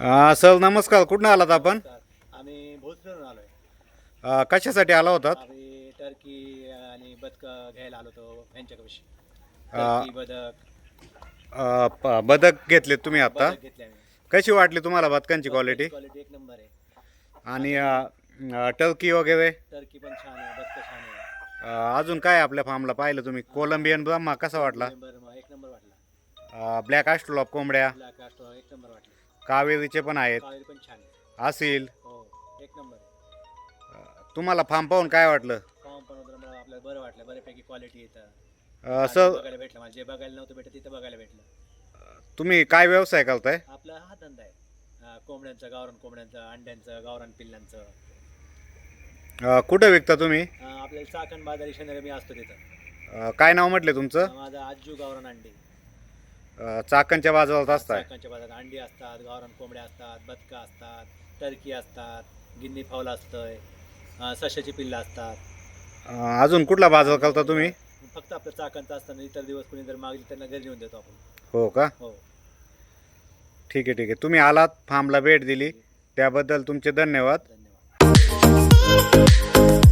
अ, sir नमस्कार. कुठून आलात आपण? आम्ही भोसरून आलोय. अ, कशासाठी आला होतात? आम्ही टर्की आणि बदक घ्यायला आलो होतो. टर्की बदक. अ, प- बदक घेतले तुम्ही आता? बदक घेतले आम्ही. कशी वाटली तुम्हाला बदकांची क्वालिटी क्वालिटी एक नंबर आहे. आणि अ, अ, टर्की वगैरे? टर्की पण छान आहे बदक छान आहे. अ, अजून काय आपल्या फार्मला पाहिलं तुम्ही? कोलंबियन ब्रह्मा कसा वाटला? नंबर एक नंबर वाटला. ब्लॅक ऑफ कोंबड्या. ब्लॅक कास्टो एक नंबर वाटला. कावेरीचे पण आहेत. कावेरी पण छान आहे असेल. हो एक नंबर आहे. तुम्हाला फार्म पाहून काय वाटलं? फॉर्म पण मला आपल्याला बरं वाटलं बऱ्यापैकी क्वालिटी येतं. अ, सर बघायला भेटलं मला जे बघायला नव्हतं भेटत तिथं बघायला भेटलं. तुम्ही काय व्यवसाय करताय? आपला हा धंदा आहे. अं, कोंबड्यांचा गावरान कोंबड्यांचा अंड्यांचं गावरान पिल्लांचं. अ, कुठं विकता तुम्ही? अं, आपल्याला चाकण बाजारी शनिवारी मी असतो तिथं. अ, काय नाव म्हटले तुमचं? माझा आजू गावरान अंडी. अ, चाकणच्या बाजारात असताय. चाकणच्या बाजारात अंडी असतात गावरान कोंबड्या असतात बदकं असतात टर्की असतात गिन्नी फावला असतंय अं, सशाची पिल्लं असतात. अ, अजून कुठला बाजार करता तुम्ही? फक्त आपलं चाकणचं असताना इतर दिवस कोणी जर मागली त्यांना घरी नेऊन देतो आपण. हो का? हो. ठीक आहे ठीक आहे. तुम्ही आलात फार्मला भेट दिली. त्याबद्दल तुमचे धन्यवाद. धन्यवाद.